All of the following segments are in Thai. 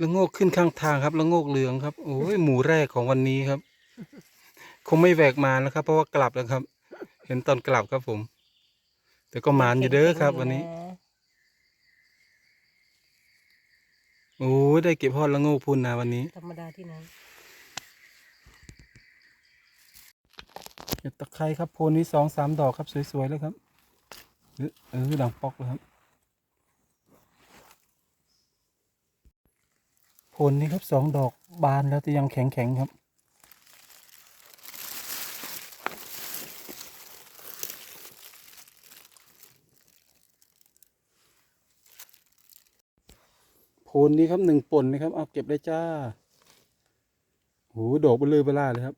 ละโงกขึ้นข้างทางครับละโงกเหลืองครับ โอ้ยหมูแรกของวันนี้ครับ คงไม่แหวกมาแล้วครับ เพราะว่ากลับแล้วครับ เห็นตอนกลับครับผม แต่ก็หมานอยู่เด้อครับ วันนี้โอ้ยได้เก็บพอดละโงกพุ่นนะวันนี้ธรรมดาที่ไหนเห็ดตะไคร้ครับโพนนี้สองสามดอกครับ สวยๆเลยครับเออเออดังปอกเลยครับ โพนนี้ครับสองดอกบานแล้วแต่ยังแข็งๆครับโพนนี้ครับหนึ่งป่นนะครับเอาเก็บได้จ้าโหดอกเบลอเบล่าเลยครับ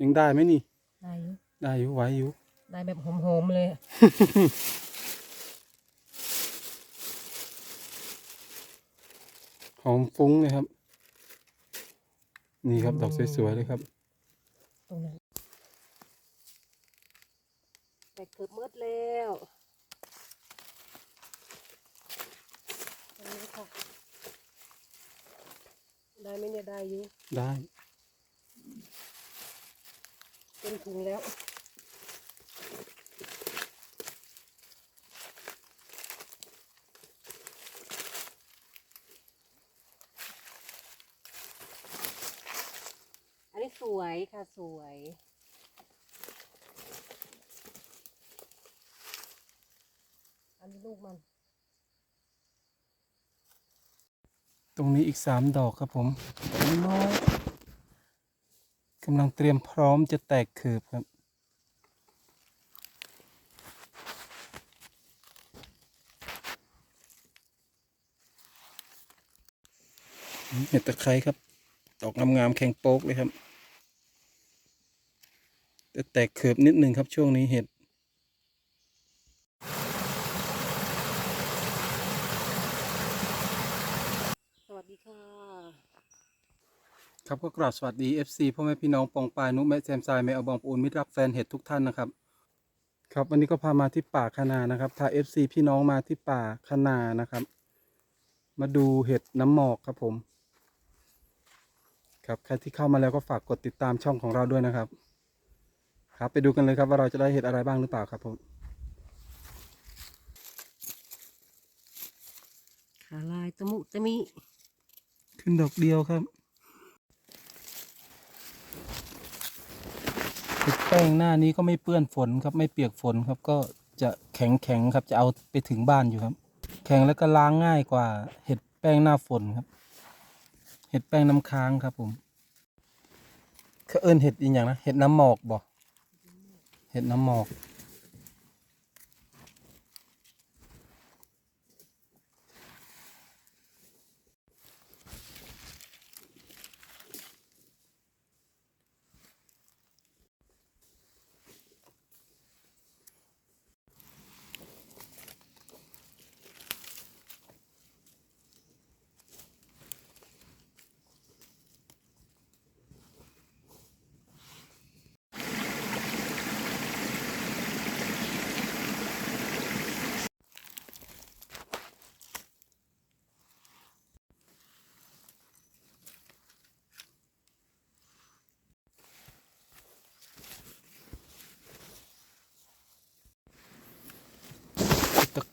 ยังได้ไหมนี่ ได้อยู่ได้อยู่ไหวอยู่ ได้แบบหอมๆเลยอะ หอมฟุ้งเลยครับ นี่ครับดอกสวยๆเลยครับตรงนั้นแต่เกือบมืดแล้วอันนี้ค่ะได้ไหมเนี่ยได้อยู่ได้ เป็นถุงแล้ว อันนี้ส วยค่ะสวย อันนี้ลูกมัน ตรงนี้อีกสามดอกครับผมน้อยกำลังเตรียมพร้อมจะแตกเขืบครับเห็ดตะไคร้ครับ ดอกงามๆแข็งโป๊กเลยครับ แต่แตกเขือบนิดหนึ่งครับช่วงนี้เห็ดสวัสดีค่ะ ครับก็กราบสวัสดี FC พ่อแม่พี่น้องปองปายนุแม่แซมซายแม่เอาบองปูนมิตรรักแฟนเห็ดทุกท่านนะครับ ครับวันนี้ก็พามาที่ป่าคานานะครับพา FC พี่น้องมาที่ป่าคานานะครับ มาดูเห็ดน้ำหมอกครับผม ครับใครที่เข้ามาแล้วก็ฝากกดติดตามช่องของเราด้วยนะครับ ครับ ไปดูกันเลยครับว่าเราจะได้เห็ดอะไรบ้างหรือเปล่าครับผมขาลายตะมุตะมิ ขึ้นดอกเดียวครับเห็ดแป้งหน้านี้ก็ไม่เปื้อนฝนครับ ไม่เปียกฝนครับ ก็จะแข็งแข็งๆครับ จะเอาไปถึงบ้านอยู่ครับ แข็งแล้วก็ล้างง่ายกว่า เห็ดแป้งหน้าฝนครับ เห็ดแป้งน้ำค้างครับผมเขาเอิ้นเห็ดอีกอย่างนะ เห็ดน้ำหมอกบ่ เห็ดน้ำหมอก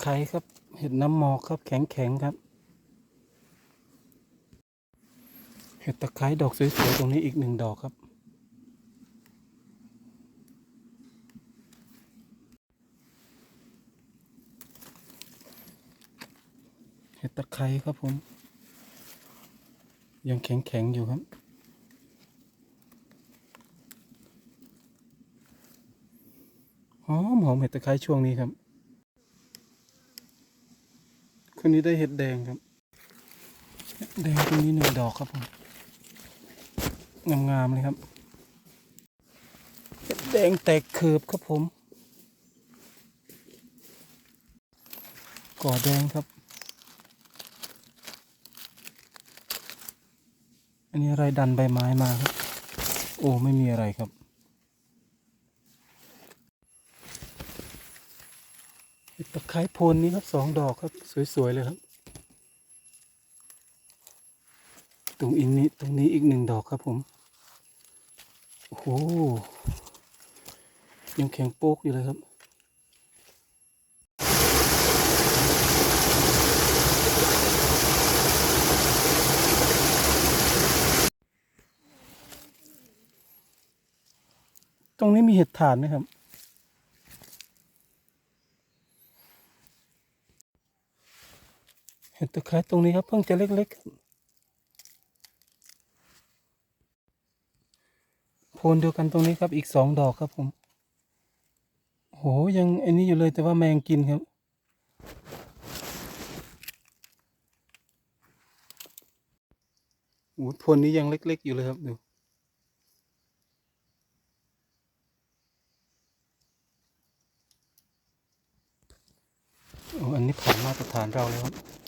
ไคร้ครับ เห็ดน้ำหมอกครับแข็งแข็งครับ เห็ดตะไคร้ดอกสวยๆตรงนี้อีกหนึ่งดอกครับ เห็ดตะไคร้ครับผม ยังแข็งๆอยู่ครับหอมหอมเห็ดตะไคร้ช่วงนี้ครับ คนนี้ได้เห็ดแดงครับเแดงตรงนี้หนึ่งดอกครับผมงามๆเลยครับ เห็ดแดงแตกเขือบครับผม ก่อแดงครับ อันนี้อะไรดันใบไม้มาครับ โอ้ไม่มีอะไรครับ เห็ดตะไคร้โพนนี้ครับสองดอกครับ สวย ๆ เลยครับ ตรงอินนี้ตรงนี้อีกหนึ่งดอกครับผม โอ้โหยังแข็งโป๊กอยู่เลยครับตรงนี้มีเห็ดถ่านไหมครับ ห็ดตะไคร้ตรงนี้ครับ เพิ่งจะเล็กๆครับโพนเดียวกันตรงนี้ครับ อีกสองดอกครับผมโหยังอ้นี้อยู่เลยแต่ว่าแมงกินครับ โอ้โพนนี้ยังเล็ก ๆ อยู่เลยครับดูอ้อันนี้ผ่านมาตรฐานเราแล้วครับ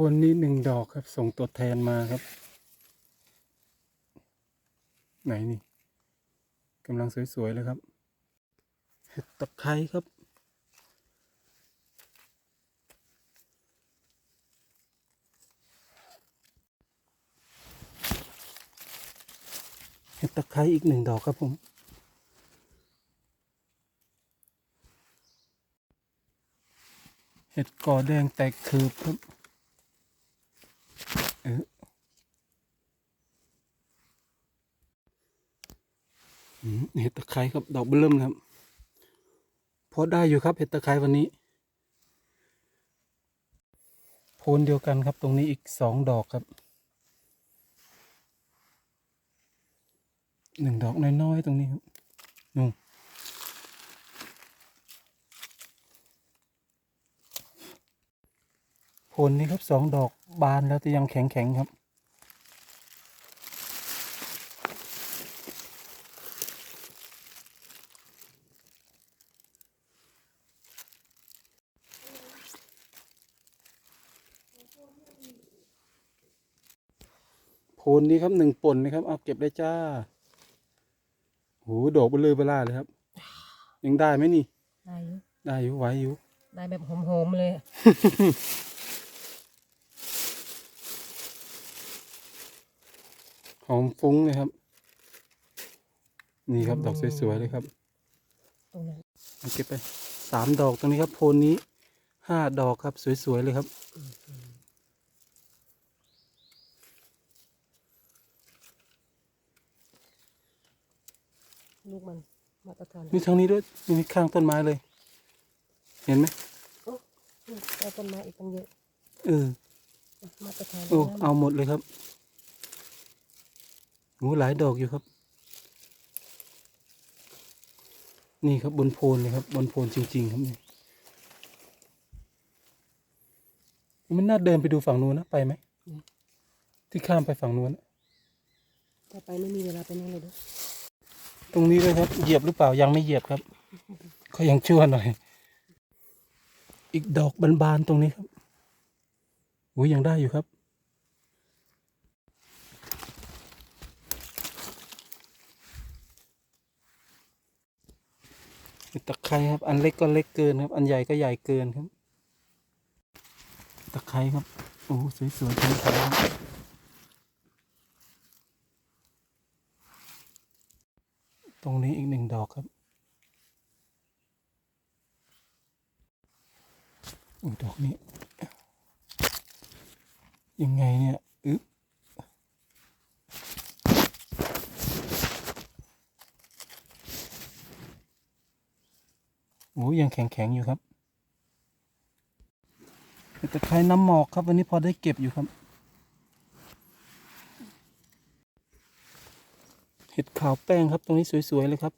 โพนนี้หนึ่งดอกครับ ส่งตัวแทนมาครับ ไหนนี่กำลังสวย ๆ เลยครับเห็ดตะไคร้ครับ เห็ดตะไคร้อีกหนึ่งดอกครับผมเห็ดกอแดงแตกคืบครับ เอออืม เห็ดตะไคร้ครับดอกเบิ่มครับพอได้อยู่ครับเห็ดตะไคร้วันนี้ โพนเดียวกันครับตรงนี้อีกสองดอกครับหนึ่งดอกน้อยๆตรงนี้ครับนู่นผลนี้ครับสองดอกบานแล้วแต่ยังแข็งๆครับ โพนนี้ครับหนึ่งป่นนะครับ เอาเก็บได้จ้าโหดอกเบลอเบล่าเลยครับ ยังได้ไหมนี่ ได้อยู่ได้อยู่ไหวอยู่ ได้แบบหอมๆเลยอะหอมฟุ้งเลยครับ นี่ครับดอกสวยๆเลยครับตรงนั้นเอาเก็บไปสามดอกตรงนี้ครับโพนนี้ห้าดอกครับสวยๆเลยครับ ลูกมันมาตรฐานนี่ทางนี้ด้วยนี่ข้างต้นไม้เลย เห็นไหมนี่ได้ต้นไม้อีกตั้งเยอะเออมาตรฐานโอ้ทั้งนั้นเอาหมดเลยครับโอ้หลายดอกอยู่ครับ นี่ครับบนโพนเลยครับ บนโพนจริง ๆ ครับนี่มันน่าเดินไปดูฝั่งนู้นนะไปไหมที่ข้ามไปฝั่งนู้นนะต่อไปไม่มีเวลาไปนั่นเลยเด้วย ตรงนี้เลยครับ เหยียบหรือเปล่ายังไม่เหยียบครับเขายังชั่วหน่อย อีกดอกบานๆตรงนี้ครับอุ้ยยังได้อยู่ครับ ตะไคร้ครับ อันเล็กก็เล็กเกินครับ อันใหญ่ก็ใหญ่เกินครับ ตะไคร้ครับ โอ้สวยๆสวยๆ รับตรงนี้อีกหนึ่งดอกครับอดอกนี้ ยังไงเนี่ยอึ๊บโอ้ยังแข็งๆอยู่ครับตะไคร้น้ำหมอกครับ วันนี้พอได้เก็บอยู่ครับ ห็ดขาวแป้งครับตรงนี้สวยๆเลยครับ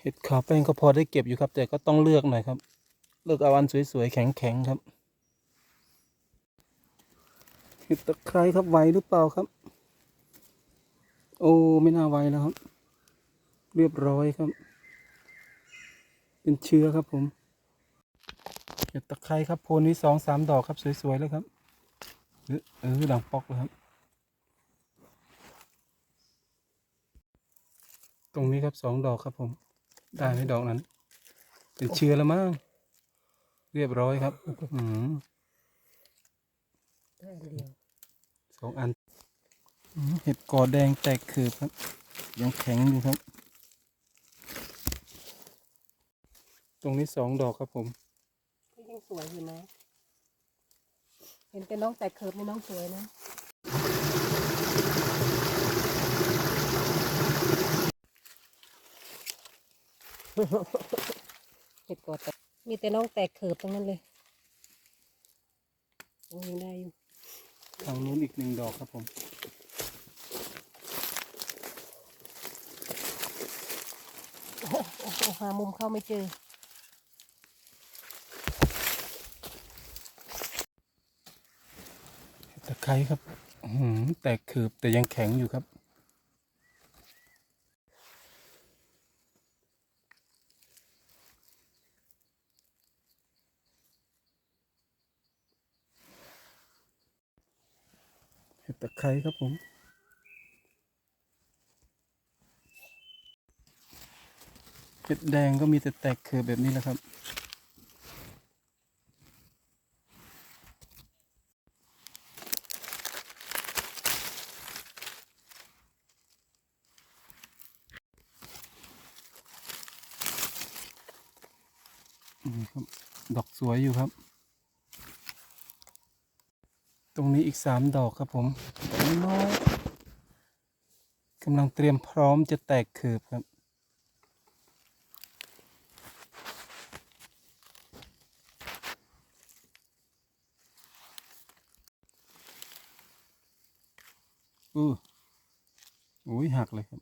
เห็ดขาวแป้งก็พอได้เก็บอยู่ครับ แต่ก็ต้องเลือกหน่อยครับ เลือกเอาอันสวยๆแข็งๆครับ เห็ดตะไคร้ครับไหวหรือเปล่าครับ โอ้ไม่น่าไหวแล้วครับ เรียบร้อยครับ เป็นเชื้อครับผมเห็ดตะไคร้ครับโพนนี้สองสามดอกครับสวยๆเลยครับเออเออดังปอกเลยครับ ตรงนี้ครับสองดอกครับผม ได้ไหมดอกนั้น เป็นเชื้อแล้วมั้งเรียบร้อยครับอืมสองอันเห็ดกอแดงแตกคือครับ ยังแข็งอยู่ครับ ตรงนี้สองดอกครับผมก็ยังสวยอยู่นะ เห็นเป็นน้องแต่เคิร์ฟไม่น้องสวยนะ เห็ดกอดแต่มีแต่น้องแตกเคิร์ฟทั้งนั้นเลยโอ้ยังได้อยู่ทางนู้นอีกหนึ่งดอกครับผมโอ้โหโอ้โหหามุมเข้าไม่เจอ ตะไคร้ครับอื้อหือแตกคืบแต่ยังแข็งอยู่ครับ เห็ดตะ ไคร้ครับผมเห็ดแดงก็มีแต่แตกคือแบบนี้แหละครับ ดอกสวยอยู่ครับ รงนี้อีกสามดอกครับผมน้อยกำลังเตรียมพร้อมจะแตกเขืบครับ อืออุ้ยหักเลยครับ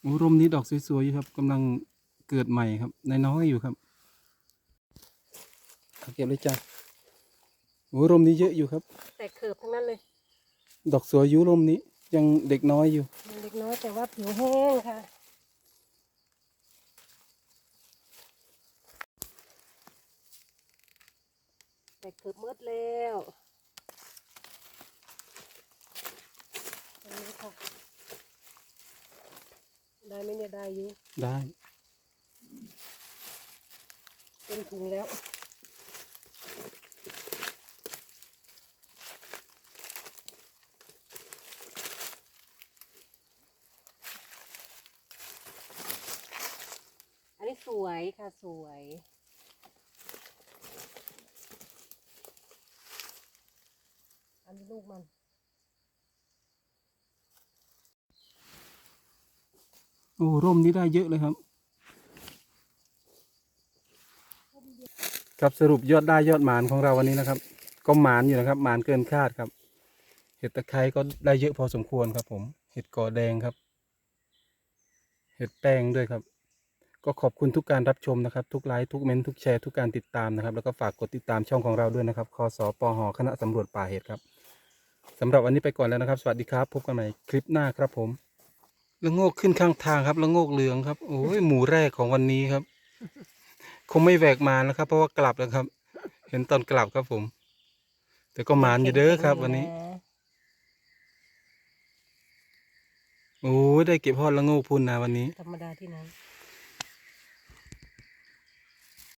โอ้ร่มนี้ดอกสวยๆอยู่ครับกำลังเกิดใหม่ครับน้อยๆอยู่ครับ เอาเก็บเลยจ้ะโอ้ร่มนี้เยอะอยู่ครับ แตกเคิร์ฟทั้งนั้นเลย ดอกสวยอยู่ร่มนี้ ยังเด็กน้อยอยู่มันเล็กน้อยแต่ว่าผิวแห้งค่ะแตกเคิร์ฟมืดแล้วอันนี้ค่ะได้ไหมเนี่ยได้อยู่ได้ เป็นถุงแล้ว อันนี้ส วยค่ะสวย อันนี้ลูกมันโอ้ร่มนี้ได้เยอะเลยครับ ครับสรุปยอดได้ยอดหมานของเราวันนี้นะครับ ก็หมานอยู่นะครับ หมานเกินคาดครับ เห็ดตะไคร้ก็ได้เยอะพอสมควรครับผม เห็ดกอแดงครับ เห็ดแป้งด้วยครับ ก็ขอบคุณทุกการรับชมนะครับ ทุกไลค์ทุกเมนต์ทุกแชร์ทุกการติดตามนะครับ แล้วก็ฝากกดติดตามช่องของเราด้วยนะครับคอสอปอหคณะสำรวจป่าเห็ดครับสำหรับวันนี้ไปก่อนแล้วนะครับ สวัสดีครับ พบกันใหม่คลิปหน้าครับผมละโงกขึ้นข้างทางครับละโงกเหลืองครับโอ้ยหมูแรกของวันนี้ครับ คงไม่แหวกมาแล้วครับ เพราะว่ากลับแล้วครับ เห็นตอนกลับครับผม แต่ก็มานอยู่เด้อครับ วันนี้โอ้ยได้เก็บฮอดละโงกพุ่นนะวันนี้ ธรรมดาที่ไหน